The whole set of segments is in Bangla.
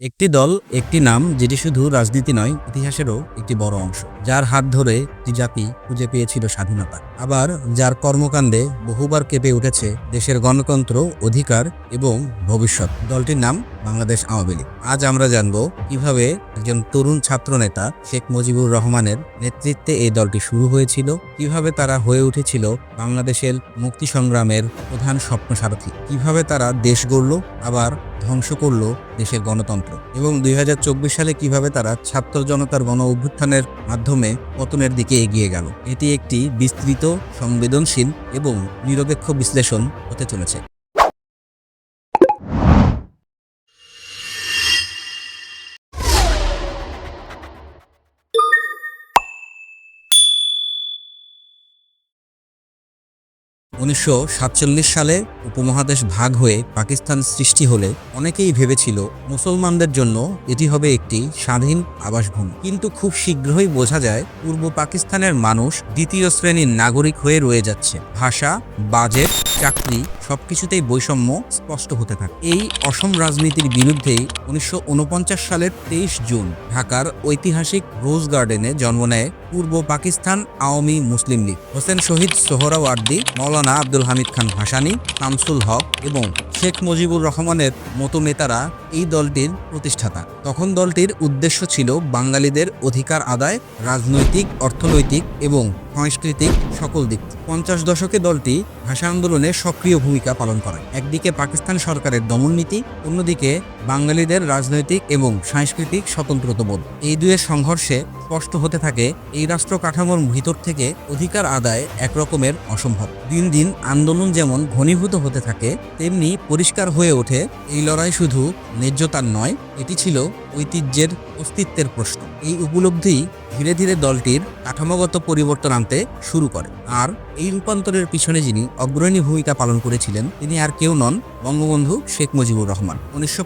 একটি দল, একটি নাম, যেটি শুধু রাজনীতি নয়, ইতিহাসেরও একটি বড় অংশ, যার হাত ধরে একটি জাতি খুঁজে পেয়েছিল স্বাধীনতা। আবার যার কর্মকাণ্ডে বহুবার কেঁপে উঠেছে দেশের গণতন্ত্র, অধিকার এবং ভবিষ্যৎ। দলটির নাম বাংলাদেশ আওয়ামী লীগ। আজ আমরা জানব কীভাবে একজন তরুণ ছাত্র নেতা শেখ মুজিবুর রহমানের নেতৃত্বে এই দলটি শুরু হয়েছিল, কীভাবে তারা হয়ে উঠেছিল বাংলাদেশের মুক্তি সংগ্রামের প্রধান স্বপ্ন সারথী কীভাবে তারা দেশ গড়ল, আবার ধ্বংস করল দেশের গণতন্ত্র, এবং দুই হাজার চব্বিশ সালে কীভাবে তারা ছাত্র জনতার গণ অভ্যুত্থানের মাধ্যমে পতনের দিকে এগিয়ে গেল। এটি একটি বিস্তৃত, সংবেদনশীল এবং নিরপেক্ষ বিশ্লেষণ হতে চলেছে। উনিশশো সাতচল্লিশ সালে উপমহাদেশ ভাগ হয়ে পাকিস্তান সৃষ্টি হলে অনেকেই ভেবেছিল মুসলমানদের জন্য এটি হবে একটি স্বাধীন আবাসভূমি। কিন্তু খুব শীঘ্রই বোঝা যায়, পূর্ব পাকিস্তানের মানুষ দ্বিতীয় শ্রেণির নাগরিক হয়ে রয়ে যাচ্ছে। ভাষা, বাজেট চাকরি সবকিছুতেই বৈষম্য স্পষ্ট হতে থাকে। এই অসম রাজনীতির বিরুদ্ধেই উনিশশো ঊনপঞ্চাশ সালের তেইশ জুন ঢাকার ঐতিহাসিক রোজ গার্ডেনে জন্ম নেয় পূর্ব পাকিস্তান আওয়ামী মুসলিম লীগ। হোসেন শহীদ সোহরাওয়ার্দী, মৌলানা আব্দুল হামিদ খান ভাসানী, শামসুল হক এবং শেখ মুজিবুর রহমানের মতো নেতারা এই দলটির প্রতিষ্ঠাতা। তখন দলটির উদ্দেশ্য ছিল বাঙালিদের অধিকার আদায়, রাজনৈতিক, অর্থনৈতিক এবং সাংস্কৃতিক সকল দিক। পঞ্চাশ দশকে দলটি ভাষা আন্দোলনে সক্রিয় ভূমিকা পালন করে। একদিকে পাকিস্তান সরকারের দমননীতি অন্যদিকে বাঙালিদের রাজনৈতিক এবং সাংস্কৃতিক স্বতন্ত্রতাবোধ এই দুয়ের সংঘর্ষে স্পষ্ট হতে থাকে, এই রাষ্ট্র কাঠামোর ভিতর থেকে অধিকার আদায় একরকমের অসম্ভব। দিন দিন আন্দোলন যেমন ঘনীভূত হতে থাকে, তেমনি পরিষ্কার হয়ে ওঠে, এই লড়াই শুধু ন্যায্যতার নয় এটি ছিল ঐতিহ্যের অস্তিত্বের প্রশ্ন। এই উপলব্ধি ধীরে ধীরে দলটির কাঠামোগত পরিবর্তন আনতে শুরু করে। আর এই রূপান্তরের পিছনে যিনি অগ্রণী ভূমিকা পালন করেছিলেন, তিনি আর কেউ নন বঙ্গবন্ধু শেখ মুজিবুর রহমান। উনিশশো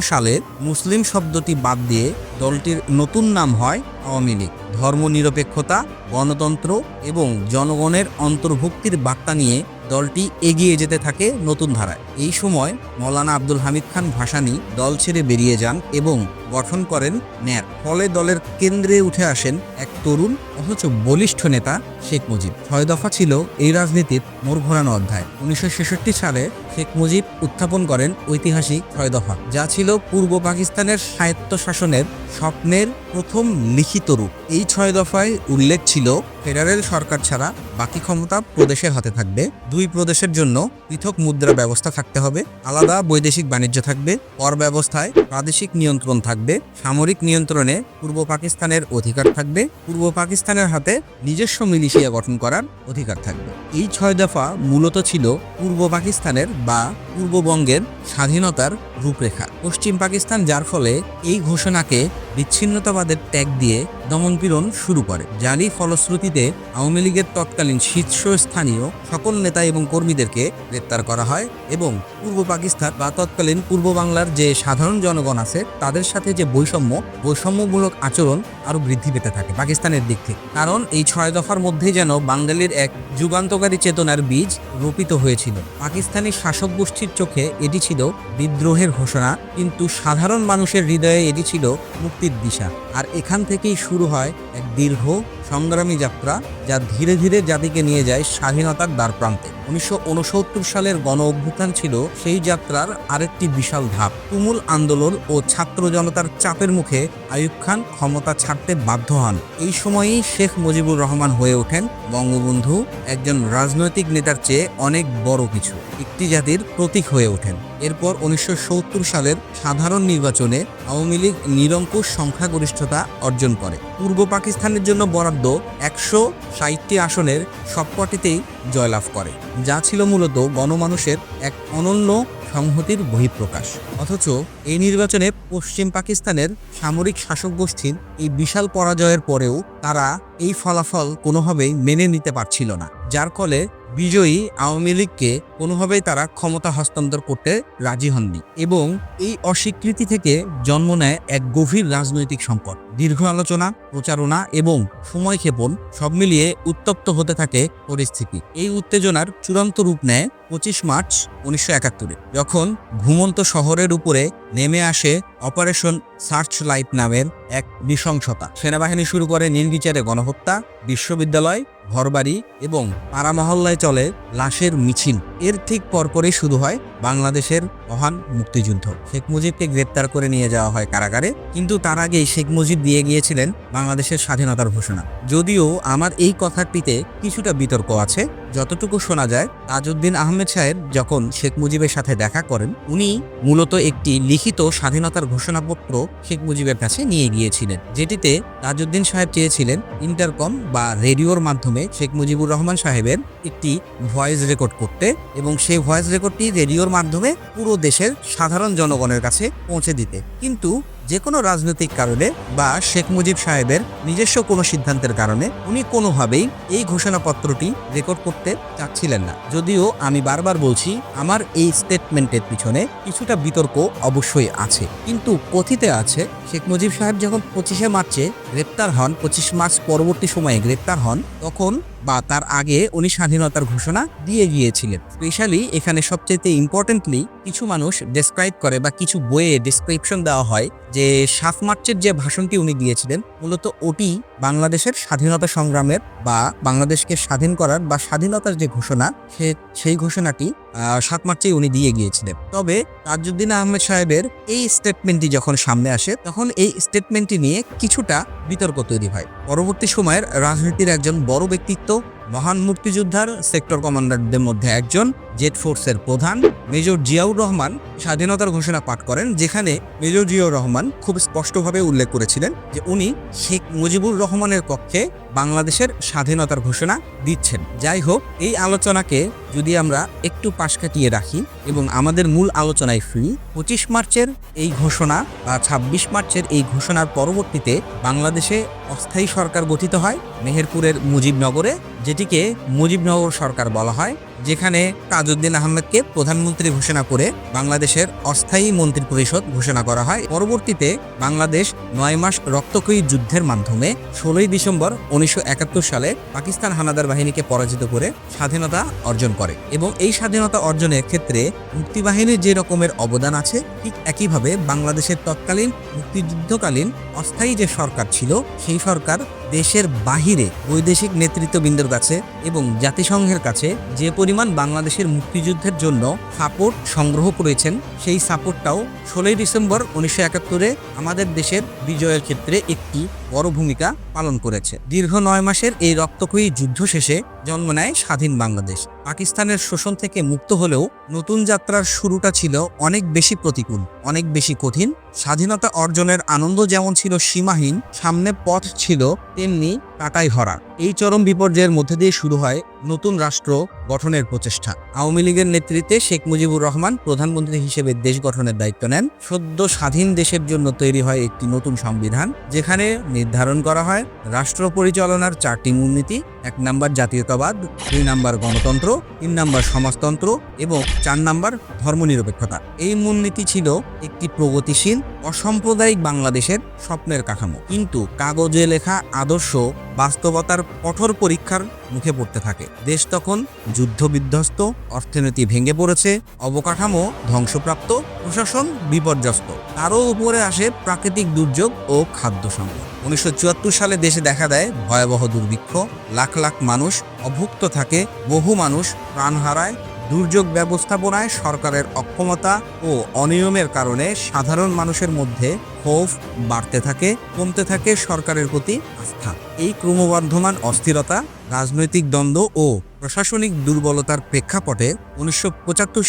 সালে মুসলিম শব্দটি বাদ দিয়ে দলটির নতুন নাম হয় আওয়ামী লীগ। ধর্মনিরপেক্ষতা, গণতন্ত্র এবং জনগণের অন্তর্ভুক্তির বার্তা নিয়ে দলটি এগিয়ে যেতে থাকে নতুন ধারায়। এই সময় মৌলানা আব্দুল হামিদ খান ভাসানি দল ছেড়ে বেরিয়ে যান এবং গঠন করেন ন্যার। ফলে দলের কেন্দ্রে উঠে আসেন এক তরুণ অথচ বলিষ্ঠ নেতা শেখ মুজিব। ছয় দফা ছিল এই রাজনীতির মোর ঘোরানো অধ্যায়। উনিশশো ছেষট্টি সালে শেখ মুজিব উত্থাপন করেন ঐতিহাসিক ছয় দফা, যা ছিল পূর্ব পাকিস্তানের স্বায়ত্ত শাসনের স্বপ্নের প্রথম লিখিত রূপ। এই ছয় দফায় উল্লেখ ছিল, ফেডারেল সরকার ছাড়া বাকি ক্ষমতা প্রদেশের হাতে থাকবে। দুই প্রদেশের জন্য পৃথক মুদ্রা ব্যবস্থা থাকতে হবে, আলাদা বৈদেশিক বাণিজ্য থাকবে, কর ব্যবস্থায় প্রাদেশিক নিয়ন্ত্রণ থাকবে, সামরিক নিয়ন্ত্রণে পূর্ব পাকিস্তানের অধিকার থাকবে, পূর্ব পাকিস্তানের হাতে নিজস্ব মিলিশিয়া গঠন করার অধিকার থাকবে। এই ছয় দফা মূলত ছিল পূর্ব পাকিস্তানের বা পূর্ববঙ্গের স্বাধীনতার রূপরেখা। পশ্চিম পাকিস্তান যার ফলে এই ঘোষণাকে বিচ্ছিন্নতাবাদের ত্যাগ দিয়ে দমনপীড়ন শুরু করে, যারই ফলশ্রুতিতে আওয়ামী লীগের তৎকালীন শীর্ষস্থানীয় সকল নেতা এবং কর্মীদেরকে গ্রেপ্তার করা হয় এবং পূর্ব পাকিস্তান বা তৎকালীন পূর্ব বাংলার যে সাধারণ জনগণ আছে, তাদের সাথে যে বৈষম্য, বৈষম্যমূলক আচরণ আরও বৃদ্ধি পেতে থাকে পাকিস্তানের দিক থেকে। কারণ এই ছয় দফার মধ্যেই যেন বাঙালির এক যুগান্তকারী চেতনার বীজ রোপিত হয়েছিল। পাকিস্তানি শাসক গোষ্ঠীর চোখে এটি ছিল বিদ্রোহের ঘোষণা, কিন্তু সাধারণ মানুষের হৃদয়ে এটি ছিল মুক্তির দিশা। আর এখান থেকেই শুরু হয় এক দীর্ঘ সংগ্রামী যাত্রা যা ধীরে ধীরে জাতিকে নিয়ে যায় স্বাধীনতার দ্বার প্রান্তে উনিশশো সালের গণ অভ্যুত্থান ছিল সেই যাত্রার আরেকটি বিশাল ধাপ। তুমুল আন্দোলন ও ছাত্র জনতার চাপের মুখে আইয়ুব খান ক্ষমতা ছাড়তে বাধ্য হন। এই সময়েই শেখ মুজিবুর রহমান হয়ে ওঠেন বঙ্গবন্ধু, একজন রাজনৈতিক নেতার চেয়ে অনেক বড় কিছু। একটি জাতির প্রতীক হয়ে ওঠেন। এরপর উনিশশো সত্তর সালের সাধারণ নির্বাচনে আওয়ামী লীগ নিরঙ্কুশ সংখ্যাগরিষ্ঠতা অর্জন করে। পূর্ব পাকিস্তানের জন্য বরাদ্দ একশো ষাটটি আসনের সবকটিতেই জয়লাভ করে, যা ছিল মূলত গণমানুষের এক অনন্য সংহতির বহিঃপ্রকাশ। অথচ এই নির্বাচনে পশ্চিম পাকিস্তানের সামরিক শাসক গোষ্ঠীর এই বিশাল পরাজয়ের পরেও তারা এই ফলাফল কোনোভাবেই মেনে নিতে পারছিল না। যার ফলে বিজয়ী আওয়ামী লীগকে কোনোভাবেই তারা ক্ষমতা হস্তান্তর করতে রাজি হননি এবং এই অস্বীকৃতি থেকে জন্ম নেয় এক গভীর রাজনৈতিক সংকট। দীর্ঘ আলোচনা, প্রচারণা এবং সময়ক্ষেপণ সব মিলিয়ে উত্তপ্ত হতে থাকে পরিস্থিতি। এই উত্তেজনার চূড়ান্ত রূপ নেয় পঁচিশ মার্চ উনিশশো একাত্তরে, যখন ঘুমন্ত শহরের উপরে নেমে আসে অপারেশন সার্চ লাইট নামের এক নৃশংসতা। সেনাবাহিনী শুরু করে নির্বিচারে গণহত্যা, বিশ্ববিদ্যালয় ঘরবাড়ি এবং পাড়া মহল্লায় চলে লাশের মিছিল। এর ঠিক পরপরই শুরু হয় বাংলাদেশের মহান মুক্তিযুদ্ধ। শেখ মুজিবকে গ্রেপ্তার করে নিয়ে যাওয়া হয় কারাগারে, কিন্তু তার আগেই শেখ মুজিব দিয়ে গিয়েছিলেন বাংলাদেশের স্বাধীনতার ঘোষণা। যদিও আমার এই কথাটিতে কিছুটা বিতর্ক আছে যতটুকু শোনা যায়, তাজউদ্দিন আহমেদ সাহেব যখন শেখ মুজিবের সাথে দেখা করেন, উনি মূলত একটি লিখিত স্বাধীনতার ঘোষণাপত্র শেখ মুজিবের কাছে নিয়ে গিয়েছিলেন, যেটিতে তাজউদ্দিন সাহেব চেয়েছিলেন ইন্টারকম বা রেডিওর মাধ্যমে শেখ মুজিবুর রহমান সাহেবের একটি ভয়েস রেকর্ড করতে এবং সেই ভয়েস রেকর্ডটি রেডিওর মাধ্যমে পুরো দেশের সাধারণ জনগণের কাছে পৌঁছে দিতে। কিন্তু যে কোনো রাজনৈতিক কারণে বা শেখ মুজিব সাহেবের নিজস্ব কোনো সিদ্ধান্তের কারণে উনি কোনোভাবেই এই ঘোষণাপত্রটি রেকর্ড করতে চাচ্ছিলেন না। যদিও আমি বারবার বলছি, আমার এই স্টেটমেন্টের পিছনে কিছুটা বিতর্ক অবশ্যই আছে। কিন্তু কথিতে আছে, শেখ মুজিব সাহেব যখন পঁচিশে মার্চে গ্রেপ্তার হন, পঁচিশ মার্চ পরবর্তী সময়ে গ্রেপ্তার হন, তখন বা তার আগে উনি স্বাধীনতার ঘোষণা দিয়ে গিয়েছিলেন। স্পেশালি এখানে সবচেয়ে ইম্পর্টেন্টলি কিছু মানুষ ডেসক্রাইব করে বা কিছু বইয়ে ডিসক্রিপশন দেওয়া হয় যে সাত মার্চের যে ভাষণটি উনি দিয়েছিলেন, মূলত ওটি বাংলাদেশের স্বাধীনতা সংগ্রামের বা বাংলাদেশকে স্বাধীন করার বা স্বাধীনতার যে ঘোষণা সে, সেই ঘোষণাটি সাত মার্চেই উনি দিয়ে গিয়েছিলেন। তবে তাজউদ্দিন আহমেদ সাহেবের এই স্টেটমেন্টটি যখন সামনে আসে, তখন এই স্টেটমেন্টটি নিয়ে কিছুটা বিতর্ক তৈরি হয়। পরবর্তী সময়ের রাজনীতির একজন বড় ব্যক্তিত্ব মহান মুক্তিযোদ্ধার সেক্টর কমান্ডারদের মধ্যে একজন জেট ফোর্সের প্রধান মেজর জিয়াউর রহমান স্বাধীনতার ঘোষণা পাঠ করেন, যেখানে মেজর জিয়াউর রহমান খুব স্পষ্টভাবে উল্লেখ করেছিলেন যে উনি শেখ মুজিবুর রহমানের পক্ষে বাংলাদেশের স্বাধীনতার ঘোষণা দিচ্ছেন। যাই হোক, এই আলোচনাকে যদি আমরা একটু পাশ কাটিয়ে রাখি এবং আমাদের মূল আলোচনায় ফিরি, পঁচিশ মার্চের এই ঘোষণা বা ছাব্বিশ মার্চের এই ঘোষণার পরবর্তীতে বাংলাদেশে অস্থায়ী সরকার গঠিত হয় মেহেরপুরের মুজিবনগরে। যেটিকে মুজিবনগর সরকার বলা হয়। যেখানে তাজউদ্দিন আহমেদকে প্রধানমন্ত্রী ঘোষণা করে বাংলাদেশের অস্থায়ী মন্ত্রী পরিষদ ঘোষণা করা হয়। পরবর্তীতে বাংলাদেশ নয় মাস রক্তক্ষয়ী যুদ্ধের মাধ্যমে ষোলোই ডিসেম্বর উনিশশো একাত্তর সালে পাকিস্তান হানাদার বাহিনীকে পরাজিত করে স্বাধীনতা অর্জন করে এবং এই স্বাধীনতা অর্জনের ক্ষেত্রে মুক্তিবাহিনীর যে রকমের অবদান আছে, ঠিক একইভাবে বাংলাদেশের তৎকালীন মুক্তিযুদ্ধকালীন অস্থায়ী যে সরকার ছিল, সেই সরকার দেশের বাহিরে বৈদেশিক নেতৃত্ববৃন্দের কাছে এবং জাতিসংঘের কাছে যে পরিমাণ বাংলাদেশের মুক্তিযুদ্ধের জন্য সাপোর্ট সংগ্রহ করেছেন। সেই সাপোর্টটাও ষোলোই ডিসেম্বর উনিশশো একাত্তরে আমাদের দেশের বিজয়ের ক্ষেত্রে একটি বড় ভূমিকা পালন করেছে। দীর্ঘ নয় মাসের এই রক্তক্ষয়ী যুদ্ধ শেষে জন্ম নেয় স্বাধীন বাংলাদেশ। পাকিস্তানের শোষণ থেকে মুক্ত হলেও নতুন যাত্রার শুরুটা ছিল অনেক বেশি প্রতিকূল, অনেক বেশি কঠিন। স্বাধীনতা অর্জনের আনন্দ যেমন ছিল সীমাহীন, সামনে পথ ছিল তেমনি কাটাই ভরা। এই চরম বিপর্যয়ের মধ্যে দিয়ে শুরু হয় নতুন রাষ্ট্র গঠনের প্রচেষ্টা। আওয়ামী লীগের নেতৃত্বে শেখ মুজিবুর রহমান প্রধানমন্ত্রী হিসেবে দেশ গঠনের দায়িত্ব নেন। সদ্য স্বাধীন দেশের জন্য তৈরি হয় একটি নতুন সংবিধান, যেখানে নির্ধারণ করা হয়। রাষ্ট্র পরিচালনার চারটি মূলনীতি এক নাম্বার জাতীয়তাবাদ, দুই নাম্বার গণতন্ত্র, তিন নাম্বার সমাজতন্ত্র এবং চার নাম্বার ধর্মনিরপেক্ষতা। এই মূলনীতি ছিল একটি প্রগতিশীল, অসাম্প্রদায়িক বাংলাদেশের স্বপ্নের কাঠামো। কিন্তু কাগজে লেখা আদর্শ বাস্তবতার কঠোর পরীক্ষার মুখে পড়তে থাকে। দেশ তখন যুদ্ধ বিধ্বস্ত অর্থনীতি ভেঙে পড়েছে, অবকাঠামো ধ্বংসপ্রাপ্ত প্রশাসন বিপর্যস্ত। তারও উপরে আসে প্রাকৃতিক দুর্যোগ ও খাদ্য সংকট। উনিশশো চুয়াত্তর সালে দেশে দেখা দেয় ভয়াবহ দুর্ভিক্ষ, লাখ লাখ মানুষ অভুক্ত থাকে, বহু মানুষ প্রাণ হারায়। দুর্যোগ ব্যবস্থাপনায় সরকারের অক্ষমতা ও অনিয়মের কারণে সাধারণ মানুষের মধ্যে ক্ষোভ বাড়তে থাকে, কমতে থাকে সরকারের প্রতি আস্থা। এই ক্রমবর্ধমান অস্থিরতা, রাজনৈতিক দ্বন্দ্ব ও প্রশাসনিক দুর্বলতার প্রেক্ষাপটে উনিশশো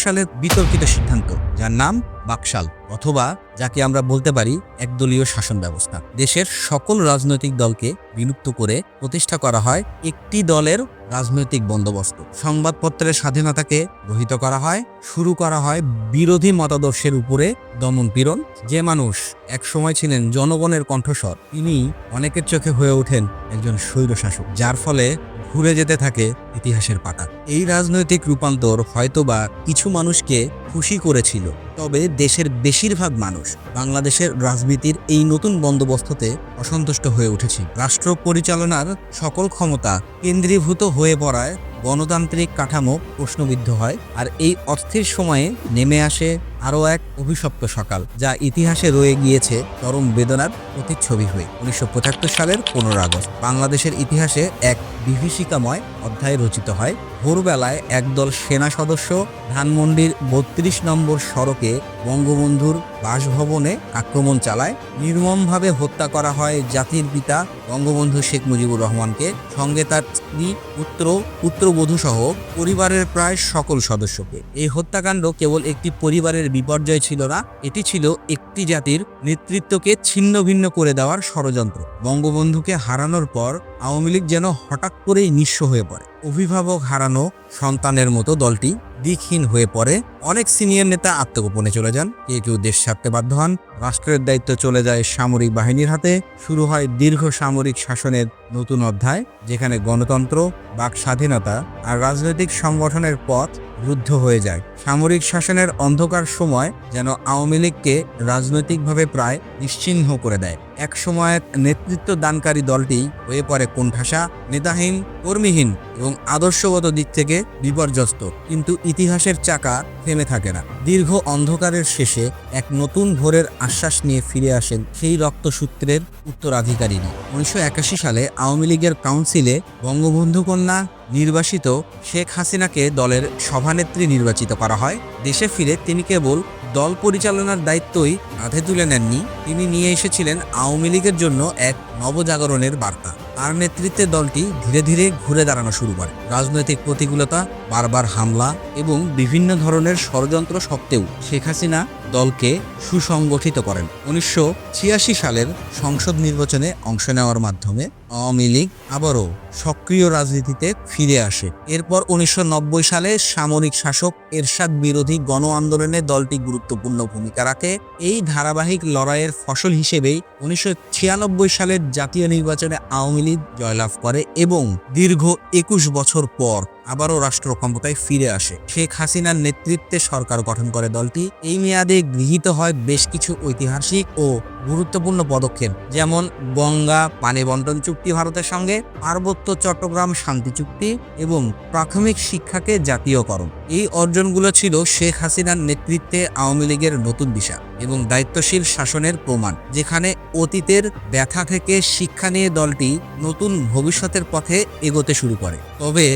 সালের বিতর্কিত সিদ্ধান্ত, যার নাম বাকশাল, অথবা যাকে আমরা বলতে পারি একদলীয় শাসন ব্যবস্থা। দেশের সকল রাজনৈতিক দলকে বিলুপ্ত করে প্রতিষ্ঠা করা হয় একটি দলের রাজনৈতিক বন্দোবস্ত। সংবাদপত্রের স্বাধীনতাকে রহিত করা হয়, শুরু করা হয় বিরোধী মতাদর্শের উপরে দমন পীড়ন। যে মানুষ এক সময় ছিলেন জনগণের কণ্ঠস্বর, তিনি অনেকের চোখে হয়ে ওঠেন একজন স্বৈরশাসক, যার ফলে ঘুরে যেতে থাকে ইতিহাসের পাতা। এই রাজনৈতিক রূপান্তর হয়তোবা কিছু মানুষকে খুশি করেছিল। তবে দেশের বেশিরভাগ মানুষ বাংলাদেশের রাজনীতির এই নতুন বন্দোবস্ততে অসন্তুষ্ট হয়ে উঠেছে। রাষ্ট্র পরিচালনার সকল ক্ষমতা কেন্দ্রীভূত হয়ে পড়ায় গণতান্ত্রিক কাঠামো প্রশ্নবিদ্ধ হয় আর এই অস্থির সময়ে নেমে আসে আরও এক অভিশপ্ত সকাল, যা ইতিহাসে রয়ে গিয়েছে চরম বেদনার প্রতিচ্ছবি হয়ে। উনিশশো পঁচাত্তর সালের পনেরো আগস্ট, বাংলাদেশের ইতিহাসে এক বিভীষিকাময় অধ্যায় রচিত হয় ভোরবেলায় একদল সেনা সদস্য ধানমন্ডির বত্রিশ নম্বর সড়কে বঙ্গবন্ধুর বাসভবনে আক্রমণ চালায়, নির্মমভাবে হত্যা করা হয় জাতির পিতা বঙ্গবন্ধু শেখ মুজিবুর রহমানকে। সঙ্গে তার স্ত্রী, পুত্র পুত্রবধূ সহ পরিবারের প্রায় সকল সদস্যকে। এই হত্যাকাণ্ড কেবল একটি পরিবারের বিপর্যয় ছিল না, এটি ছিল একটি জাতির নেতৃত্বকে ছিন্ন ভিন্ন করে দেওয়ার ষড়যন্ত্র। বঙ্গবন্ধুকে হারানোর পর আওয়ামী লীগ যেন হঠাৎ করেই নিঃস্ব হয়ে পড়ে। অভিভাবক হারানো সন্তানের মতো দলটি দিকহীন হয়ে পড়ে। অনেক সিনিয়র নেতা আত্মগোপনে চলে যান। কেউ কেউ দেশ ছাড়তে বাধ্য হন। রাষ্ট্রের দায়িত্ব চলে যায় সামরিক বাহিনীর হাতে। শুরু হয় দীর্ঘ সামরিক শাসনের নতুন অধ্যায়, যেখানে গণতন্ত্র, বাক স্বাধীনতা আর রাজনৈতিক সংগঠনের পথ রুদ্ধ হয়ে যায়। সামরিক শাসনের অন্ধকার সময় যেন আওয়ামী লীগকে রাজনৈতিকভাবে প্রায় নিশ্চিহ্ন করে দেয়। এক সময়ের নেতৃত্ব দানকারী দলটি হয়ে পড়ে কোণঠাসা, নেতাহীন, কর্মীহীন এবং আদর্শগত দিক থেকে বিপর্যস্ত। কিন্তু ইতিহাসের চাকা থেমে থাকে না। দীর্ঘ অন্ধকারের শেষে এক নতুন ভোরের আশ্বাস নিয়ে ফিরে আসেন সেই রক্তসূত্রের উত্তরাধিকারিণী। উনিশশো সালে আওয়ামী লীগের কাউন্সিলে বঙ্গবন্ধু কন্যা নির্বাসিত শেখ হাসিনাকে দলের সভানেত্রী নির্বাচিত করা হয়। দেশে ফিরে তিনি কেবল দল পরিচালনার দায়িত্বই কাঁধে তুলে নেননি। তিনি নিয়ে এসেছিলেন আওয়ামী লীগের জন্য এক নবজাগরণের বার্তা। তার নেতৃত্বে দলটি ধীরে ধীরে ঘুরে দাঁড়ানো শুরু করে। রাজনৈতিক প্রতিকূলতা, বারবার হামলা এবং বিভিন্ন ধরনের ষড়যন্ত্র সত্ত্বেও শেখ হাসিনা দলকে সুসংগঠিত করেন। উনিশশো ছিয়াশি সালের সংসদ নির্বাচনে অংশ নেওয়ার মাধ্যমে আওয়ামী লীগ আবারও সক্রিয় রাজনীতিতে ফিরে আসে। এরপর উনিশশো নব্বই সালে সামরিক শাসক এরশাদ বিরোধী গণ আন্দোলনে দলটি গুরুত্বপূর্ণ ভূমিকা রাখে। এই ধারাবাহিক লড়াইয়ের ফসল হিসেবেই উনিশশো ছিয়ানব্বই সালের জাতীয় নির্বাচনে আওয়ামী লীগ জয়লাভ করে এবং দীর্ঘ একুশ বছর পর আবারও রাষ্ট্র ক্ষমতায় ফিরে আসে। শেখ হাসিনার নেতৃত্বে সরকার গঠন করে দলটি। এই মেয়াদে গৃহীত হয় বেশ কিছু ঐতিহাসিক ও গুরুত্বপূর্ণ পদক্ষেপ, যেমন গঙ্গা, পানি বন্টন চুক্তি ভারতের সঙ্গে, পার্বত্য চট্টগ্রাম শান্তি চুক্তি এবং প্রাথমিক শিক্ষাকে জাতীয়করণ। এই অর্জনগুলো ছিল শেখ হাসিনার নেতৃত্বে আওয়ামী লীগের নতুন দিশা এবং দায়িত্বশীল শাসনের প্রমাণ, যেখানে অতীতের ব্যথা থেকে শিক্ষা নিয়ে দলটি নতুন ভবিষ্যতের পথে এগোতে শুরু করে। তবে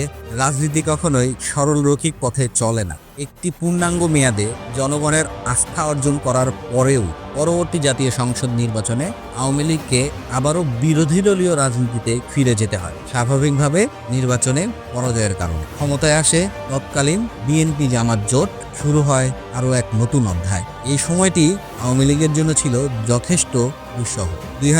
রাজনীতি কখনোই সরল রৈখিক পথে চলে না। একটি পূর্ণাঙ্গ মেয়াদে জনগণের আস্থা অর্জন করার পরেও পরবর্তী জাতীয় সংসদ নির্বাচনে আওয়ামী লীগকে আবারও বিরোধী দলীয় রাজনীতিতে ফিরে যেতে হয়। স্বাভাবিকভাবে নির্বাচনে পরাজয়ের কারণে। ক্ষমতায় আসে তৎকালীন বিএনপি জামাত জোট। শুরু হয় আরও এক নতুন অধ্যায়। এই সময়টি আওয়ামী লীগের জন্য ছিল যথেষ্ট দুঃসহ দুই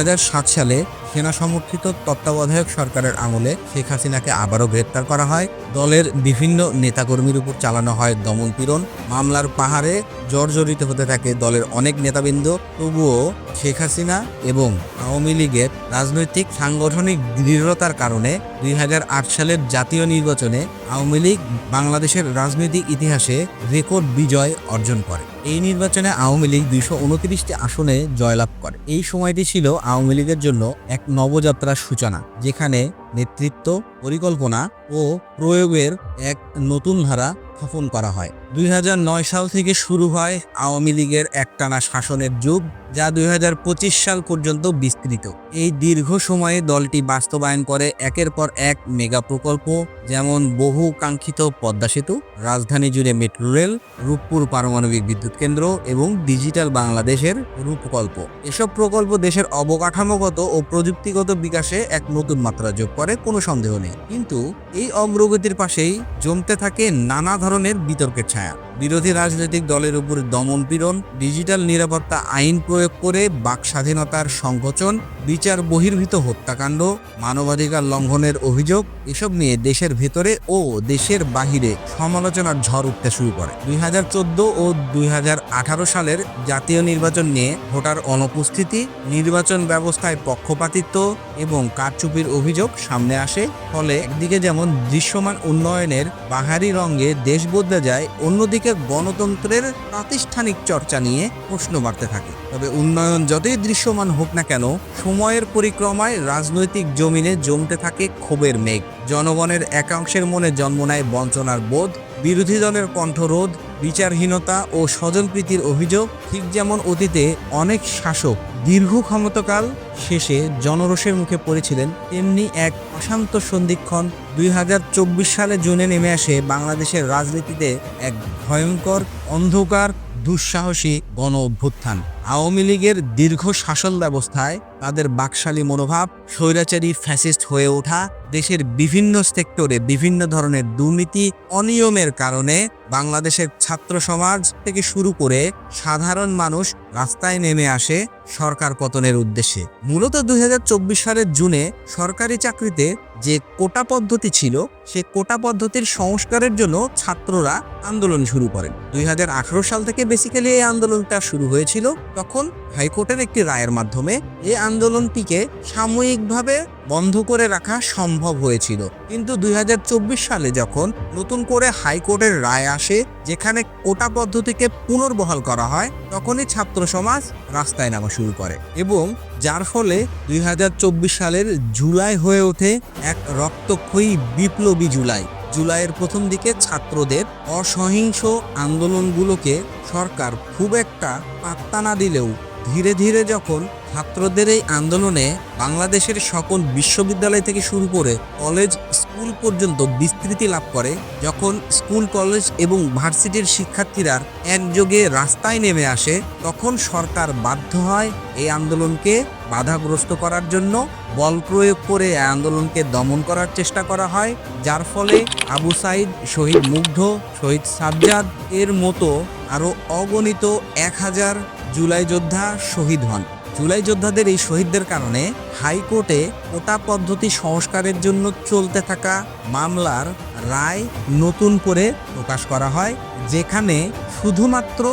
সালে সেনা সমর্থিত তত্ত্বাবধায়ক সরকারের আমলে শেখ হাসিনাকে আবারও গ্রেপ্তার করা হয়। দলের বিভিন্ন নেতাকর্মীর উপর চালানো হয় দমন পীড়ন। মামলার পাহাড়ে জর্জরিত হতে থাকে দলের অনেক নেতাবৃন্দ। তবুও শেখ হাসিনা এবং আওয়ামী লীগের রাজনৈতিক, সাংগঠনিক দৃঢ়তার কারণে দুই হাজার আট সালের জাতীয় নির্বাচনে আওয়ামী লীগ বাংলাদেশের রাজনৈতিক ইতিহাসে রেকর্ড বিজয় অর্জন করে। এই নির্বাচনে আওয়ামী লীগ দুইশো উনত্রিশটি আসনে জয়লাভ করে। এই সময়টি ছিল আওয়ামী লীগের জন্য এক নবযাত্রার সূচনা, যেখানে নেতৃত্ব, পরিকল্পনা ও প্রয়োগের এক নতুন ধারা স্থাপন করা হয়। দুই হাজার নয় সাল থেকে শুরু হয় আওয়ামী লীগের একটানা শাসনের যুগ, যা দুই হাজার পঁচিশ সাল পর্যন্ত বিস্তৃত। এই দীর্ঘ সময়ে দলটি বাস্তবায়ন করে একের পর এক মেগা প্রকল্প, যেমন বহু কাঙ্ক্ষিত পদ্মা সেতু, রাজধানী জুড়ে মেট্রো রেল, রূপপুর পারমাণবিক বিদ্যুৎ কেন্দ্র এবং ডিজিটাল বাংলাদেশের রূপকল্প। এসব প্রকল্প দেশের অবকাঠামোগত ও প্রযুক্তিগত বিকাশে এক নতুন মাত্রা যোগ করে, কোনো সন্দেহ নেই। কিন্তু এই অগ্রগতির পাশেই জমতে থাকে নানা ধরনের বিতর্কের ছায়া। বিরোধী রাজনৈতিক দলের উপর দমন পীড়ন, ডিজিটাল নিরাপত্তা আইন প্রয়োগ করে বাক স্বাধীনতার সংকোচন, বিচার বহির্ভূত হত্যাকাণ্ড, মানবাধিকার লঙ্ঘনের অভিযোগ, এসব নিয়ে দেশের ভেতরে ও দেশের বাহিরে সমালোচনার ঝড় উঠতে শুরু করে। দুই হাজার চোদ্দ ও দুই হাজার আঠারো সালের জাতীয় নির্বাচন নিয়ে ভোটার অনুপস্থিতি, নির্বাচন ব্যবস্থায় পক্ষপাতিত্ব এবং কারচুপির অভিযোগ সামনে আসে, ফলে একদিকে যেমন দৃশ্যমান উন্নয়নের বাহারি রঙে দেশ বদলে যায় অন্যদিকে গণতন্ত্রের প্রাতিষ্ঠানিক চর্চা নিয়ে প্রশ্ন বাড়তে থাকে। তবে উন্নয়ন যতই দৃশ্যমান হোক না কেন, সময়ের পরিক্রমায় রাজনৈতিক জমিনে জমতে থাকে ক্ষোভের মেঘ। জনগণের একাংশের মনে জন্ম নেয় বঞ্চনার বোধ বিরোধী দলের কণ্ঠরোধ, বিচারহীনতা ও স্বজনপ্রীতির অভিযোগ, ঠিক যেমন অতীতে অনেক শাসক দীর্ঘ ক্ষমতাকাল শেষে জনরোষের মুখে পড়েছিলেন, তেমনি এক অশান্ত সন্ধিক্ষণ দুই হাজার চব্বিশ সালে জুনে নেমে আসে বাংলাদেশের রাজনীতিতে এক ভয়ঙ্কর, অন্ধকার, দুঃসাহসী গণ অভ্যুত্থান। আওয়ামী লীগের দীর্ঘ শাসন ব্যবস্থায় তাদের বাকশালী মনোভাব, স্বৈরাচারী ফ্যাসিস্ট হয়ে ওঠা দেশের বিভিন্ন সেক্টরে বিভিন্ন ধরনের দুর্নীতি, অনিয়মের কারণে বাংলাদেশের ছাত্র সমাজ থেকে শুরু করে সাধারণ মানুষ রাস্তায় নেমে আসে সরকার পতনের উদ্দেশ্যে। মূলত দু হাজার চব্বিশ সালের জুনে সরকারি চাকরিতে যে কোটা পদ্ধতি ছিল সে কোটা পদ্ধতির সংস্কারের জন্য ছাত্ররা আন্দোলন শুরু করেন। দুই হাজার আঠারো সাল থেকে বেসিক্যালি এই আন্দোলনটা শুরু হয়েছিল। তখন হাইকোর্টের একটি রায়ের মাধ্যমে এই আন্দোলনটিকে সাময়িকভাবে বন্ধ করে রাখা সম্ভব হয়েছিল। কিন্তু দুই হাজার চব্বিশ সালে যখন নতুন করে হাইকোর্টের রায় আসে, যেখানে কোটা পদ্ধতিকে পুনর্বহাল করা হয়, তখনই ছাত্র সমাজ রাস্তায় নামা শুরু করে এবং যার ফলে দুই হাজার চব্বিশ সালের জুলাই হয়ে ওঠে এক রক্তক্ষয়ী বিপ্লবী জুলাই। জুলাইয়ের প্রথম দিকে ছাত্রদের অসহিংস আন্দোলনগুলোকে সরকার খুব একটা পাত্তা না দিলেও ধীরে ধীরে যখন ছাত্রদের এই আন্দোলনে বাংলাদেশের সকল বিশ্ববিদ্যালয় থেকে শুরু করে কলেজ, স্কুল পর্যন্ত বিস্তৃতি লাভ করে। যখন স্কুল, কলেজ এবং ভার্সিটির শিক্ষার্থীরা একযোগে রাস্তায় নেমে আসে, তখন সরকার বাধ্য হয় এই আন্দোলনকে বাধাগ্রস্ত করার জন্য। বল প্রয়োগ করে আন্দোলনকে দমন করার চেষ্টা করা হয়, যার ফলে আবু সাইদ, শহীদ মুগ্ধ, শহীদ সাজ্জাদ এর মতো আরও অগণিত এক হাজার জুলাই যোদ্ধা শহীদ হন। জুলাই যোদ্ধাদের এই শহীদদের কারণে হাইকোর্টে কোটা পদ্ধতি সংস্কারের জন্য চলতে থাকা মামলার রায় নতুন করে প্রকাশ করা হয়, যেখানে শুধুমাত্র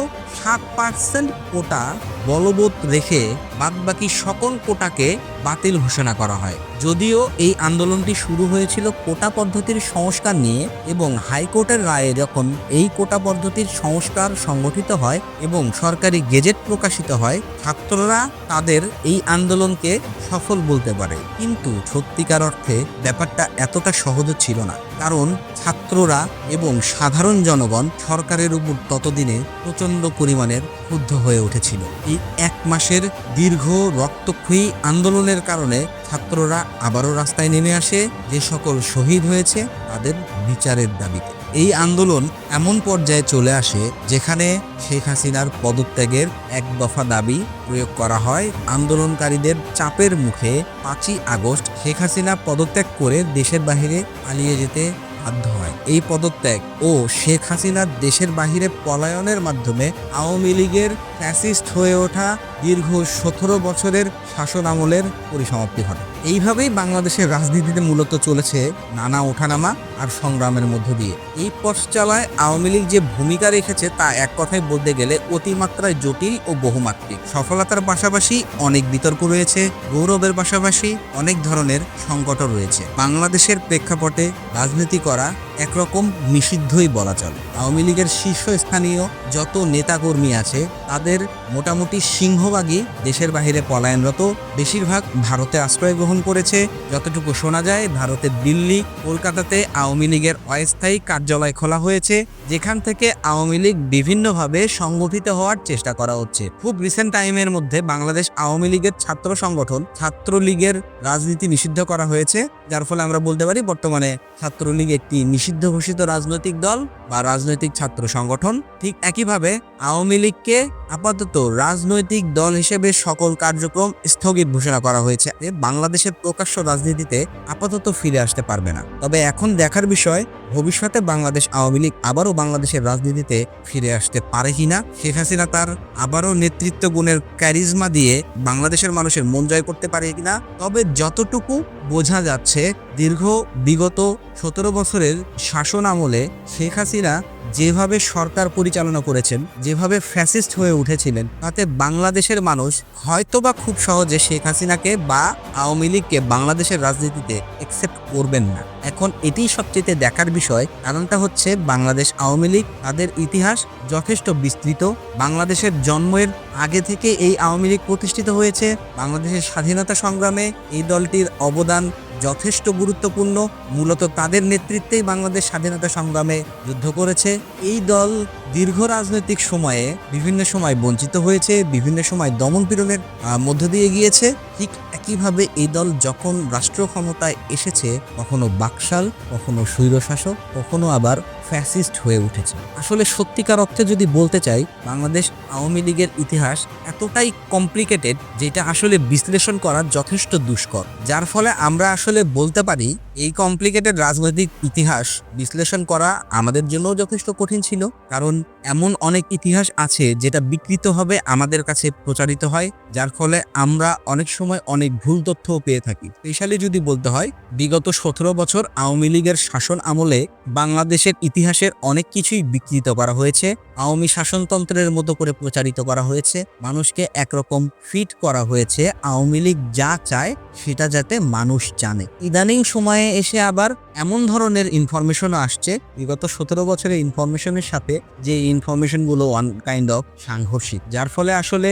সাত পার্সেন্ট কোটা বলবৎ রেখে বাদবাকি সকল কোটাকে বাতিল ঘোষণা করা হয়। যদিও এই আন্দোলনটি শুরু হয়েছিল কোটা পদ্ধতির সংস্কার নিয়ে এবং হাইকোর্টের রায়ে যখন এই কোটা পদ্ধতির সংস্কার সংগঠিত হয় এবং সরকারি গেজেট প্রকাশিত হয়, ছাত্ররা তাদের এই আন্দোলনকে সফল বলতে পারে। কিন্তু সত্যিকার অর্থে ব্যাপারটা এতটা সহজ ছিল না, কারণ ছাত্ররা এবং সাধারণ জনগণ সরকারের উপর ততদিনে প্রচণ্ড পরিমাণের ক্ষুব্ধ হয়ে উঠেছিল। এই এক মাসের দীর্ঘ রক্তক্ষয়ী আন্দোলনের কারণে ছাত্ররা আবারও রাস্তায় নেমে আসে। যে সকল শহীদ হয়েছে, তাদের বিচারের দাবিতে। এই আন্দোলন এমন পর্যায়ে চলে আসে, যেখানে শেখ হাসিনার পদত্যাগের এক দফা দাবি প্রয়োগ করা হয়। আন্দোলনকারীদের চাপের মুখে পাঁচই আগস্ট শেখ হাসিনা পদত্যাগ করে দেশের বাহিরে পালিয়ে যেতে বাধ্য হয়। এই পদত্যাগ ও শেখ হাসিনার দেশের বাহিরে পলায়নের মাধ্যমে আওয়ামী লীগের ফ্যাসিস্ট হয়ে ওঠা দীর্ঘ সতেরো বছরের শাসন আমলের পরিসমাপ্তি ঘটে। এইভাবেই বাংলাদেশের রাজনীতিতে মূলত চলেছে নানা ওঠানামা আর সংগ্রামের মধ্য দিয়ে। এই পথ চালায় আওয়ামী লীগ যে ভূমিকা রেখেছে তা এক কথায় বলতে গেলে অতিমাত্রায় জটিল ও বহুমাত্রিক। সফলতার পাশাপাশি অনেক বিতর্ক রয়েছে, গৌরবের পাশাপাশি অনেক ধরনের সংকটও রয়েছে। বাংলাদেশের প্রেক্ষাপটে রাজনীতি করা একরকম নিষিদ্ধই বলা চলে। আওয়ামী লীগের শীর্ষস্থানীয় যত নেতাকর্মী আছে, তাদের মোটামুটি সিংহভাগই দেশের বাহিরে পলায়নরত। বেশিরভাগ ভারতে আশ্রয় গ্রহণ করেছে। যতটুকু শোনা যায় ভারতের দিল্লি, কলকাতাতে আওয়ামী লীগের অস্থায়ী কার্যালয় খোলা হয়েছে, যেখান থেকে আওয়ামী লীগ বিভিন্নভাবে সংগঠিত হওয়ার চেষ্টা করা হচ্ছে। খুব রিসেন্ট টাইমের মধ্যে বাংলাদেশ আওয়ামী লীগের ছাত্র সংগঠন ছাত্রলীগের রাজনীতি নিষিদ্ধ করা হয়েছে, যার ফলে আমরা বলতে পারি বর্তমানে ছাত্রলীগ একটি নিষিদ্ধ ঘোষিত রাজনৈতিক দল বা রাজনৈতিক ছাত্র সংগঠন, ঠিক একইভাবে আওয়ামী লীগকে আপাতত রাজনৈতিক দল হিসেবে সকল কার্যক্রম স্থগিত ঘোষণা করা হয়েছে বাংলাদেশের প্রকাশ্য রাজনীতিতে আপাতত ফিরে আসতে পারবে না। তবে এখন দেখার বিষয় ভবিষ্যতে বাংলাদেশ আওয়ামী লীগ আবারও বাংলাদেশের রাজনীতিতে ফিরে আসতে পারে কিনা শেখ হাসিনা তার আবারও নেতৃত্ব গুণের ক্যারিজমা দিয়ে বাংলাদেশের মানুষের মন জয় করতে পারে কিনা তবে যতটুকু বোঝা যাচ্ছে, দীর্ঘ বিগত সতেরো বছরের শাসন আমলে শেখ হাসিনা যেভাবে সরকার পরিচালনা করেছেন, যেভাবে ফ্যাসিস্ট হয়ে উঠেছিলেন, তাতে বাংলাদেশের মানুষ হয়তোবা খুব সহজে শেখ হাসিনাকে বা আওয়ামী লীগকে বাংলাদেশের রাজনীতিতে একসেপ্ট করবেন না। এখন এটি সবচেয়ে দেখার বিষয়। কারণটা হচ্ছে বাংলাদেশ আওয়ামী লীগ, তাদের ইতিহাস যথেষ্ট বিস্তৃত। বাংলাদেশের জন্মের আগে থেকে এই আওয়ামী লীগ প্রতিষ্ঠিত হয়েছে। বাংলাদেশের স্বাধীনতা সংগ্রামে এই দলটির অবদান যথেষ্ট গুরুত্বপূর্ণ, মূলত তাদের নেতৃত্বেই বাংলাদেশ স্বাধীনতা সংগ্রামে যুদ্ধ করেছে। এই দল দীর্ঘ রাজনৈতিক সময়ে বিভিন্ন সময় বঞ্চিত হয়েছে, বিভিন্ন সময় দমন পীড়নের মধ্য দিয়ে গিয়েছে। ঠিক একইভাবে এই দল যখন রাষ্ট্র ক্ষমতায় এসেছে, কখনো বাকশাল, কখনো স্বৈরশাসক, কখনো আবার ফ্যাসিস্ট হয়ে উঠেছে। আসলে সত্যিকার অর্থে যদি বলতে চাই, বাংলাদেশ আওয়ামী লীগের ইতিহাস এতটাই কমপ্লিকেটেড যেটা আসলে বিশ্লেষণ করা যথেষ্ট দুষ্কর। যার ফলে আমরা আসলে বলতে পারি, এই কমপ্লিকেটেড রাজনৈতিক ইতিহাস বিশ্লেষণ করা আমাদের জন্যও যথেষ্ট কঠিন ছিল। কারণ এমন অনেক ইতিহাস আছে যেটা বিকৃত হবে আমাদের কাছে প্রচারিত হয়, যার ফলে আমরা অনেক সময় অনেক ভুল তথ্যও পেয়ে থাকি। স্পেশালি যদি বলতে হয়, বিগত সতেরো বছর আওয়ামী লীগের শাসন আমলে বাংলাদেশের ইতিহাসের অনেক কিছুই বিকৃত করা হয়েছে। আওয়ামী শাসনতন্ত্রের মতো করে প্রচারিত করা হয়েছে। মানুষকে একরকম ফিট করা হয়েছে। আওয়ামী লীগ যা চায় সেটা যাতে মানুষ জানে। ইদানিং সময়ে এসে আবার এমন ধরনের ইনফরমেশনও আসছে। বিগত সতেরো বছরের ইনফরমেশনের সাথে যে ইনফরমেশনগুলো ওয়ান কাইন্ড অফ সাংঘর্ষিক। যার ফলে আসলে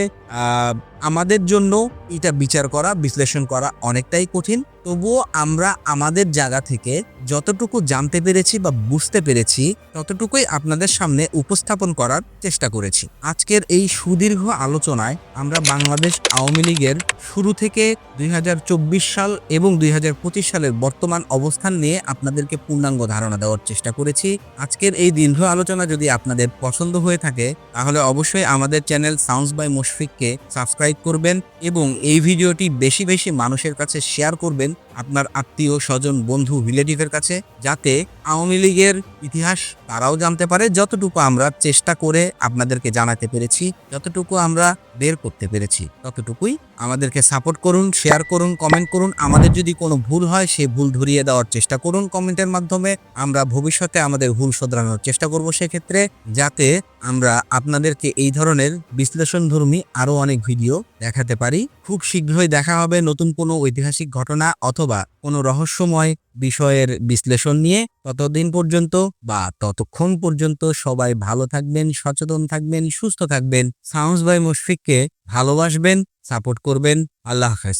আমাদের জন্য এটা বিচার করা, বিশ্লেষণ করা অনেকটাই কঠিন। তবুও আমরা আমাদের জায়গা থেকে যতটুকু জানতে পেরেছি বা বুঝতে পেরেছি, ততটুকুই আপনাদের সামনে উপস্থাপন করার চেষ্টা করেছি। আজকের এই সুদীর্ঘ আলোচনায় আমরা বাংলাদেশ আওয়ামী লীগের শুরু থেকে দুই হাজার চব্বিশ সাল এবং দুই হাজার পঁচিশ সালের বর্তমান অবস্থান নিয়ে আপনাদেরকে পূর্ণাঙ্গ ধারণা দেওয়ার চেষ্টা করেছি। আজকের এই দীর্ঘ আলোচনা যদি আপনাদের পছন্দ হয়ে থাকে, তাহলে অবশ্যই আমাদের চ্যানেল সাউন্ডস বাই সাবস্ক্রাইব করবেন এবং এই ভিডিওটি বেশি বেশি মানুষের কাছে শেয়ার করবেন। আপনার আত্মীয়, স্বজন, বন্ধু, রিলেটিভের কাছে যাতে আওয়ামী লীগের ইতিহাস তারাও জানতে পারে। যতটুকু আমরা চেষ্টা করে আপনাদেরকে জানাতে পেরেছি, যতটুকু আমরা বের করতে পেরেছি, ততটুকুই আমাদেরকে সাপোর্ট করুন, শেয়ার করুন, কমেন্ট করুন। আমাদের যদি কোনো ভুল হয় সেই ভুল ধরিয়ে দেওয়ার চেষ্টা করুন কমেন্টের মাধ্যমে। আমরা ভবিষ্যতে আমাদের ভুল শোধরানোর চেষ্টা করব সেক্ষেত্রে, যাতে আমরা আপনাদেরকে এই ধরনের বিশ্লেষণধর্মী আরও অনেক ভিডিও দেখাতে পারি। খুব শীঘ্রই দেখা হবে নতুন কোনো ঐতিহাসিক ঘটনা অথবা কোনো রহস্যময় বিষয়ের বিশ্লেষণ নিয়ে। ততদিন পর্যন্ত বা ততক্ষণ পর্যন্ত সবাই ভালো থাকবেন, সচেতন থাকবেন, সুস্থ থাকবেন। সাউন্স বাই মুশফিককে ভালোবাসবেন, সাপোর্ট করবেন। আল্লাহ হাফেজ।